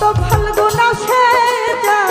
তো ফাল্গুন আসে যা